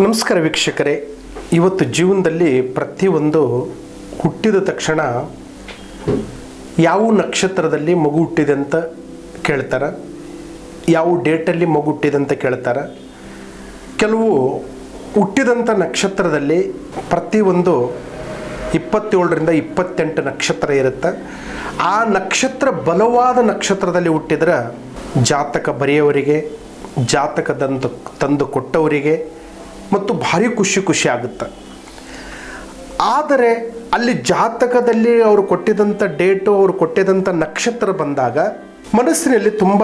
ನಮಸ್ಕಾರ ವೀಕ್ಷಕರೇ. ಇವತ್ತು ಜೀವನದಲ್ಲಿ ಪ್ರತಿಯೊಂದು ಹುಟ್ಟಿದ ತಕ್ಷಣ ಯಾವ ನಕ್ಷತ್ರದಲ್ಲಿ ಮಗು ಹುಟ್ಟಿದೆ ಅಂತ ಕೇಳ್ತಾರೆ? ಯಾವ ಡೇಟಲ್ಲಿ ಮಗು ಹುಟ್ಟಿದೆ ಅಂತ ಕೇಳ್ತಾರೆ? ಕೆಲವು ಹುಟ್ಟಿದಂಥ ನಕ್ಷತ್ರದಲ್ಲಿ ಪ್ರತಿಯೊಂದು ಇಪ್ಪತ್ತೇಳರಿಂದ ಇಪ್ಪತ್ತೆಂಟು ನಕ್ಷತ್ರ ಇರುತ್ತೆ. ಆ ನಕ್ಷತ್ರ ಬಲವಾದ ನಕ್ಷತ್ರದಲ್ಲಿ ಹುಟ್ಟಿದ್ರೆ ಜಾತಕ ಬರೆಯವರಿಗೆ, ಜಾತಕ ತಂದು ತಂದು ಕೊಟ್ಟವರಿಗೆ ಮತ್ತು ಭಾರಿ ಖುಷಿ ಖುಷಿ ಆಗುತ್ತೆ. ಆದರೆ ಅಲ್ಲಿ ಜಾತಕದಲ್ಲಿ ಅವರು ಕೊಟ್ಟಿದಂಥ ಡೇಟು, ಅವರು ಕೊಟ್ಟಿದಂಥ ನಕ್ಷತ್ರ ಬಂದಾಗ ಮನಸ್ಸಿನಲ್ಲಿ ತುಂಬ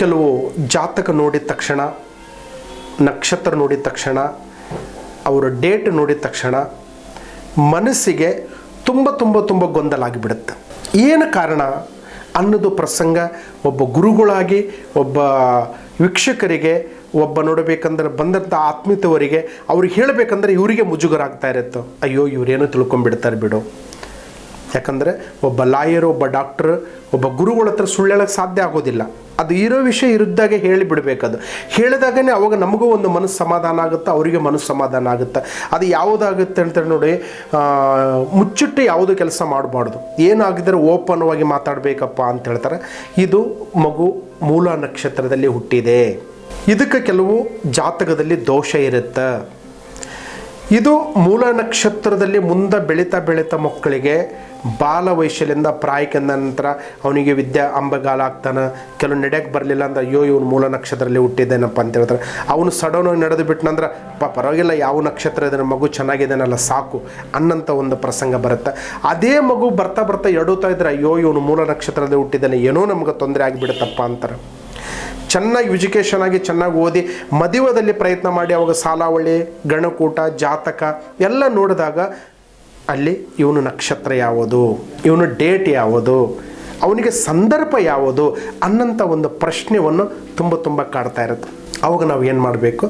ಕೆಲವು ಜಾತಕ ನೋಡಿದ ತಕ್ಷಣ, ನಕ್ಷತ್ರ ನೋಡಿದ ತಕ್ಷಣ, ಅವರ ಡೇಟ್ ನೋಡಿದ ತಕ್ಷಣ ಮನಸ್ಸಿಗೆ ತುಂಬ ತುಂಬ ತುಂಬ ಗೊಂದಲ ಆಗಿಬಿಡುತ್ತೆ ಏನು ಕಾರಣ? ಅನ್ನೋದು ಪ್ರಸಂಗ ಒಬ್ಬ ಗುರುಗಳಾಗಿ, ಒಬ್ಬ ವೀಕ್ಷಕರಿಗೆ ಒಬ್ಬ ನೋಡಬೇಕಂದ್ರೆ ಬಂದಂಥ ಆತ್ಮೀಯತವರಿಗೆ ಅವ್ರಿಗೆ ಹೇಳಬೇಕಂದ್ರೆ ಇವರಿಗೆ ಮುಜುಗರಾಗ್ತಾ ಇರುತ್ತೋ. ಅಯ್ಯೋ, ಇವರೇನು ತಿಳ್ಕೊಂಬಿಡ್ತಾರೆ ಬಿಡು. ಯಾಕಂದರೆ ಒಬ್ಬ ಲಾಯರ್, ಒಬ್ಬ ಡಾಕ್ಟರ್, ಒಬ್ಬ ಗುರುಗಳ ಹತ್ರ ಸುಳ್ಳೇಳಕ್ಕೆ ಸಾಧ್ಯ ಆಗೋದಿಲ್ಲ. ಅದು ಇರೋ ವಿಷಯ ಇರುದ್ದಾಗೆ ಹೇಳಿಬಿಡ್ಬೇಕದು. ಹೇಳಿದಾಗನೇ ಅವಾಗ ನಮಗೂ ಒಂದು ಮನಸ್ಸು ಸಮಾಧಾನ ಆಗುತ್ತೆ, ಅವರಿಗೆ ಮನಸ್ಸು ಸಮಾಧಾನ ಆಗುತ್ತೆ. ಅದು ಯಾವುದಾಗುತ್ತೆ ಅಂತ ನೋಡಿ ಮುಚ್ಚಿಟ್ಟು ಯಾವುದು ಕೆಲಸ ಮಾಡಬಾರ್ದು. ಏನಾಗಿದ್ದರೆ ಆಗಿ ಮಾತಾಡಬೇಕಪ್ಪ ಅಂತ ಹೇಳ್ತಾರೆ. ಇದು ಮಗು ಮೂಲ ನಕ್ಷತ್ರದಲ್ಲಿ ಹುಟ್ಟಿದೆ. ಇದಕ್ಕೆ ಕೆಲವು ಜಾತಕದಲ್ಲಿ ದೋಷ ಇರುತ್ತೆ. ಇದು ಮೂಲ ನಕ್ಷತ್ರದಲ್ಲಿ ಮುಂದೆ ಬೆಳೀತಾ ಬೆಳೀತಾ ಮಕ್ಕಳಿಗೆ ಬಾಲ ವೈಶಲ್ಯದಿಂದ ಪ್ರಾಯಕ್ಕೆ ನಂತರ ಅವನಿಗೆ ವಿದ್ಯಾ ಅಂಬಗಾಲ ಆಗ್ತಾನೆ, ಕೆಲವು ನಡೆಯಕ್ಕೆ ಬರಲಿಲ್ಲ ಅಂದ್ರೆ ಅಯ್ಯೋ ಇವನು ಮೂಲ ನಕ್ಷತ್ರದಲ್ಲಿ ಹುಟ್ಟಿದ್ದೇನಪ್ಪ ಅಂತ ಹೇಳ್ತಾರೆ. ಅವನು ಆಗಿ ನಡೆದು ಬಿಟ್ಟನಂದ್ರೆ ಪಾ, ಪರವಾಗಿಲ್ಲ, ಯಾವ ನಕ್ಷತ್ರ ಇದನ್ನು ಮಗು ಚೆನ್ನಾಗಿದ್ದಾನಲ್ಲ ಸಾಕು ಅನ್ನಂಥ ಒಂದು ಪ್ರಸಂಗ ಬರುತ್ತೆ. ಅದೇ ಮಗು ಬರ್ತಾ ಬರ್ತಾ ಎಡುತ್ತಾ ಇದ್ರೆ, ಅಯ್ಯೋ, ಇವನು ಮೂಲ ನಕ್ಷತ್ರದಲ್ಲಿ ಹುಟ್ಟಿದ್ದಾನೆ, ಏನೋ ನಮ್ಗೆ ತೊಂದರೆ ಆಗಿಬಿಡುತ್ತಪ್ಪ ಅಂತಾರೆ. ಚೆನ್ನಾಗಿ ಎಜುಕೇಷನ್ ಆಗಿ ಚೆನ್ನಾಗಿ ಓದಿ ಮದುವೆದಲ್ಲಿ ಪ್ರಯತ್ನ ಮಾಡಿ ಅವಾಗ ಸಾಲಾವಳಿ ಗಣಕೂಟ, ಜಾತಕ ಎಲ್ಲ ನೋಡಿದಾಗ ಅಲ್ಲಿ ಇವನು ನಕ್ಷತ್ರ ಯಾವುದು, ಇವನು ಡೇಟ್ ಯಾವುದು, ಅವನಿಗೆ ಸಂದರ್ಭ ಯಾವುದು ಅನ್ನಂಥ ಒಂದು ಪ್ರಶ್ನೆಯನ್ನು ತುಂಬ ತುಂಬ ಕಾಡ್ತಾ ಇರುತ್ತೆ. ಅವಾಗ ನಾವು ಏನು ಮಾಡಬೇಕು?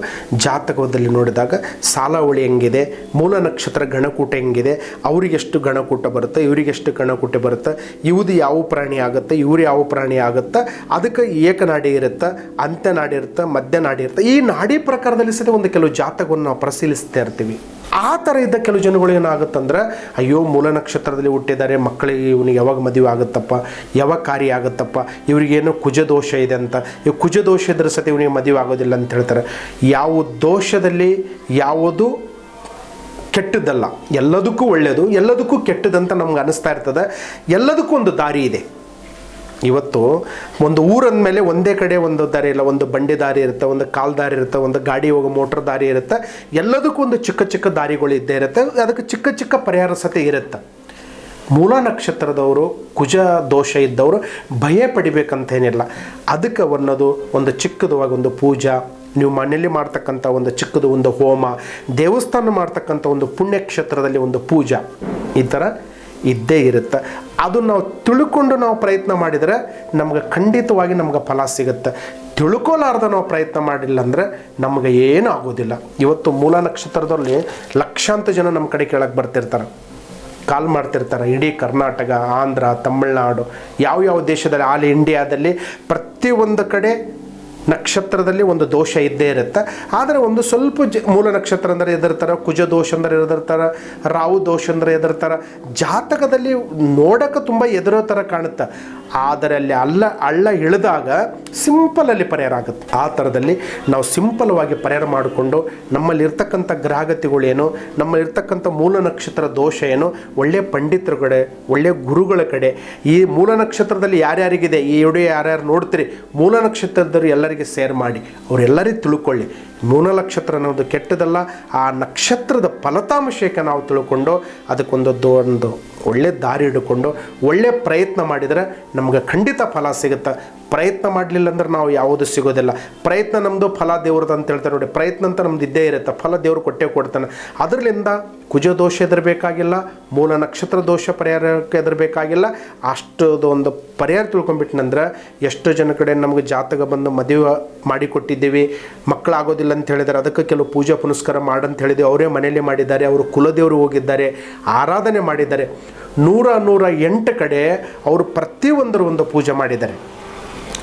ಜಾತಕದಲ್ಲಿ ನೋಡಿದಾಗ ಸಾಲಾವಳಿ ಹೆಂಗಿದೆ, ಮೂಲ ನಕ್ಷತ್ರ ಗಣಕೂಟ ಹೆಂಗಿದೆ ಅವರಿಗೆಷ್ಟು ಗಣಕೂಟ ಬರುತ್ತೆ ಇವರಿಗೆಷ್ಟು ಗಣಕೂಟ ಬರುತ್ತೆ, ಇವುದು ಯಾವ ಪ್ರಾಣಿ ಆಗುತ್ತೆ, ಇವ್ರು ಯಾವ ಪ್ರಾಣಿ ಆಗುತ್ತೆ, ಅದಕ್ಕೆ ಏಕನಾಡಿ ಇರುತ್ತೆ, ಅಂತ್ಯನಾಡಿ ಇರುತ್ತೆ, ಮಧ್ಯನಾಡಿ ಇರುತ್ತೆ. ಈ ನಾಡಿ ಪ್ರಕಾರದಲ್ಲಿ ಸಹಿತ ಒಂದು ಕೆಲವು ಜಾತಕವನ್ನು ನಾವು ಪರಿಶೀಲಿಸ್ತಾ ಇರ್ತೀವಿ. ಆ ಥರ ಇದ್ದ ಕೆಲವು ಜನಗಳು ಏನಾಗುತ್ತಂದ್ರೆ, ಅಯ್ಯೋ, ಮೂಲ ನಕ್ಷತ್ರದಲ್ಲಿ ಹುಟ್ಟಿದ್ದಾರೆ ಮಕ್ಕಳಿಗೆ ಇವನಿಗೆ ಯಾವಾಗ ಮದುವೆ ಆಗುತ್ತಪ್ಪ, ಯಾವಾಗ ಕಾರ್ಯ ಆಗುತ್ತಪ್ಪ, ಇವರಿಗೇನು ಕುಜದೋಷ ಇದೆ ಅಂತ. ಈ ಕುಜದೋಷ ಇದ್ರ ಸತಿ ಇವನಿಗೆ ಮದುವೆ ಆಗೋದಿಲ್ಲ ಅಂತ ಹೇಳ್ತಾರೆ. ಯಾವ ದೋಷದಲ್ಲಿ ಯಾವುದು ಕೆಟ್ಟದ್ದಲ್ಲ. ಎಲ್ಲದಕ್ಕೂ ಒಳ್ಳೆಯದು ಎಲ್ಲದಕ್ಕೂ ಕೆಟ್ಟದಂತ ನಮ್ಗೆ ಅನಿಸ್ತಾ ಇರ್ತದೆ. ಎಲ್ಲದಕ್ಕೂ ಒಂದು ದಾರಿ ಇದೆ. ಇವತ್ತು ಒಂದು ಊರಂದ ಮೇಲೆ ಒಂದೇ ಕಡೆ ಒಂದು ದಾರಿ ಇಲ್ಲ, ಒಂದು ಬಂಡಿ ದಾರಿ ಇರುತ್ತೆ, ಒಂದು ಕಾಲು ದಾರಿ ಇರುತ್ತೆ, ಒಂದು ಗಾಡಿ ಹೋಗೋ ಮೋಟ್ರ್ ದಾರಿ ಇರುತ್ತೆ. ಎಲ್ಲದಕ್ಕೂ ಒಂದು ಚಿಕ್ಕ ಚಿಕ್ಕ ದಾರಿಗಳು ಇದ್ದೇ ಇರುತ್ತೆ. ಅದಕ್ಕೆ ಚಿಕ್ಕ ಚಿಕ್ಕ ಪರಿಹಾರ ಸತೆ ಇರುತ್ತೆ. ಮೂಲ ನಕ್ಷತ್ರದವರು, ಕುಜ ದೋಷ ಇದ್ದವರು ಭಯ ಪಡಿಬೇಕಂತೇನಿಲ್ಲ. ಅದಕ್ಕೆ ಅನ್ನೋದು ಒಂದು ಚಿಕ್ಕದವಾಗಿ ಒಂದು ಪೂಜಾ, ನೀವು ಮನೆಯಲ್ಲಿ ಮಾಡ್ತಕ್ಕಂಥ ಒಂದು ಚಿಕ್ಕದು ಒಂದು ಹೋಮ, ದೇವಸ್ಥಾನ ಮಾಡ್ತಕ್ಕಂಥ ಒಂದು ಪುಣ್ಯಕ್ಷೇತ್ರದಲ್ಲಿ ಒಂದು ಪೂಜಾ, ಈ ಥರ ಇದ್ದೇ ಇರುತ್ತೆ. ಅದು ನಾವು ತಿಳ್ಕೊಂಡು ನಾವು ಪ್ರಯತ್ನ ಮಾಡಿದರೆ ನಮ್ಗೆ ಖಂಡಿತವಾಗಿ ನಮ್ಗೆ ಫಲ ಸಿಗುತ್ತೆ. ತಿಳ್ಕೊಲಾರ್ದ ನಾವು ಪ್ರಯತ್ನ ಮಾಡಿಲ್ಲ ಅಂದರೆ ನಮಗೆ ಏನೂ ಆಗೋದಿಲ್ಲ. ಇವತ್ತು ಮೂಲ ನಕ್ಷತ್ರದಲ್ಲಿ ಲಕ್ಷಾಂತರ ಜನ ನಮ್ಮ ಕಡೆ ಕೇಳಕ್ಕೆ ಬರ್ತಿರ್ತಾರೆ. ಕಾಲ್ ಮಾಡ್ತಿರ್ತಾರೆ. ಇಡೀ ಕರ್ನಾಟಕ ಆಂಧ್ರ ತಮಿಳ್ನಾಡು ಯಾವ ಯಾವ ದೇಶದಲ್ಲಿ ಆಲ್ ಇಂಡಿಯಾದಲ್ಲಿ ಪ್ರತಿಯೊಂದು ಕಡೆ ನಕ್ಷತ್ರದಲ್ಲಿ ಒಂದು ದೋಷ ಇದ್ದೇ ಇರುತ್ತೆ. ಆದರೆ ಒಂದು ಸ್ವಲ್ಪ ಜ, ಮೂಲ ನಕ್ಷತ್ರ ಅಂದರೆ ಎದುರ್ತಾರೆ, ಕುಜ ದೋಷ ಅಂದರೆ ಎದುರ್ತಾರೆ ರಾವು ದೋಷ ಅಂದರೆ ಎದುರ್ತಾರೆ. ಜಾತಕದಲ್ಲಿ ನೋಡೋಕೆ ತುಂಬ ಎದುರೋ ಥರ ಕಾಣುತ್ತೆ. ಆದರೆ ಅಲ್ಲಿ ಅಲ್ಲ ಅಳ್ಳ ಇಳಿದಾಗ ಸಿಂಪಲಲ್ಲಿ ಪರಿಹಾರ ಆಗುತ್ತೆ. ಆ ಥರದಲ್ಲಿ ನಾವು ಸಿಂಪಲ್ವಾಗಿ ಪರಿಹಾರ ಮಾಡಿಕೊಂಡು ನಮ್ಮಲ್ಲಿರ್ತಕ್ಕಂಥ ನಮ್ಮಲ್ಲಿರ್ತಕ್ಕಂಥ ನಮ್ಮಲ್ಲಿ ಇರ್ತಕ್ಕಂಥ ಮೂಲ ನಕ್ಷತ್ರ ದೋಷ ಏನು ಒಳ್ಳೆಯ ಪಂಡಿತರ ಕಡೆ ಒಳ್ಳೆಯ ಗುರುಗಳ ಕಡೆ, ಈ ಮೂಲ ನಕ್ಷತ್ರದಲ್ಲಿ ಯಾರ್ಯಾರಿಗಿದೆ, ಈ ವಿಡಿಯೋ ಯಾರ್ಯಾರು ನೋಡ್ತೀರಿ, ಮೂಲ ನಕ್ಷತ್ರದವರು ಎಲ್ಲರಿಗೆ ಸೇರ್ ಮಾಡಿ, ಅವರೆಲ್ಲರಿಗೂ ತಿಳ್ಕೊಳ್ಳಿ. ಮೂಲ ನಕ್ಷತ್ರ ಅನ್ನೋದು ಕೆಟ್ಟದಲ್ಲ ಆ ನಕ್ಷತ್ರದ ಫಲತಾಂಶಕ್ಕೆ ನಾವು ತಿಳ್ಕೊಂಡು, ಅದಕ್ಕೊಂದು ಒಂದು ಒಳ್ಳೆ ದಾರಿ ಹಿಡ್ಕೊಂಡು ಒಳ್ಳೆ ಪ್ರಯತ್ನ ಮಾಡಿದರೆ ನಮ್ಗೆ ಖಂಡಿತ ಫಲ ಸಿಗುತ್ತೆ. ಪ್ರಯತ್ನ ಮಾಡಲಿಲ್ಲ ಅಂದ್ರೆ ನಾವು ಯಾವುದು ಸಿಗೋದಿಲ್ಲ. ಪ್ರಯತ್ನ ನಮ್ಮದು ಫಲ ದೇವ್ರದ್ದು ಅಂತ ಹೇಳ್ತಾರೆ ನೋಡಿ, ಪ್ರಯತ್ನ ಅಂತ ನಮ್ದು ಇದ್ದೇ ಇರುತ್ತೆ. ಫಲ ದೇವರು ಕೊಟ್ಟೇ ಕೊಡ್ತಾನೆ. ಅದರಿಂದ ಕುಜ ದೋಷ ಎದುರಬೇಕಾಗಿಲ್ಲ, ಮೂಲ ನಕ್ಷತ್ರ ದೋಷ ಪರಿಹಾರಕ್ಕೆ ಎದುರಬೇಕಾಗಿಲ್ಲ. ಅಷ್ಟೊಂದು ಒಂದು ಪರಿಹಾರ ತಿಳ್ಕೊಂಬಿಟ್ನಂದ್ರೆ ಎಷ್ಟು ಜನ ಕಡೆ ನಮಗೆ ಜಾತಕ ಬಂದು ಮದುವೆ ಮಾಡಿಕೊಟ್ಟಿದ್ದೀವಿ, ಮಕ್ಕಳಾಗೋದಿಲ್ಲ ಅಂತ ಹೇಳಿದ್ದಾರೆ. ಅದಕ್ಕೆ ಕೆಲವು ಪೂಜಾ ಪುನಸ್ಕಾರ ಮಾಡಂತ ಹೇಳಿದ್ವಿ. ಅವರೇ ಮನೆಯಲ್ಲೇ ಮಾಡಿದ್ದಾರೆ, ಅವರು ಕುಲದೇವರು ಹೋಗಿದ್ದಾರೆ, ಆರಾಧನೆ ಮಾಡಿದ್ದಾರೆ. ನೂರ ನೂರ ಎಂಟು ಕಡೆ ಅವರು ಪ್ರತಿಯೊಂದರ ಒಂದು ಪೂಜೆ ಮಾಡಿದ್ದಾರೆ.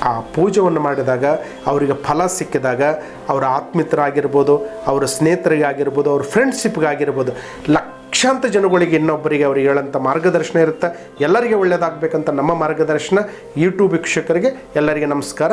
ಆ ಪೂಜೆಯನ್ನು ಮಾಡಿದಾಗ ಅವರಿಗೆ ಫಲ ಸಿಕ್ಕಿದಾಗ ಅವರ ಆತ್ಮಿತರಾಗಿರ್ಬೋದು ಅವರ ಸ್ನೇಹಿತರಿಗಾಗಿರ್ಬೋದು, ಅವ್ರ ಫ್ರೆಂಡ್ಶಿಪ್ಗಾಗಿರ್ಬೋದು ಲಕ್ಷಾಂತ ಜನಗಳಿಗೆ ಇನ್ನೊಬ್ಬರಿಗೆ ಅವ್ರಿಗೆ ಹೇಳೋಂಥ ಮಾರ್ಗದರ್ಶನ ಇರುತ್ತೆ. ಎಲ್ಲರಿಗೆ ಒಳ್ಳೆಯದಾಗಬೇಕಂತ ನಮ್ಮ ಮಾರ್ಗದರ್ಶನ ಯೂಟ್ಯೂಬ್ ವೀಕ್ಷಕರಿಗೆ ಎಲ್ಲರಿಗೆ ನಮಸ್ಕಾರ.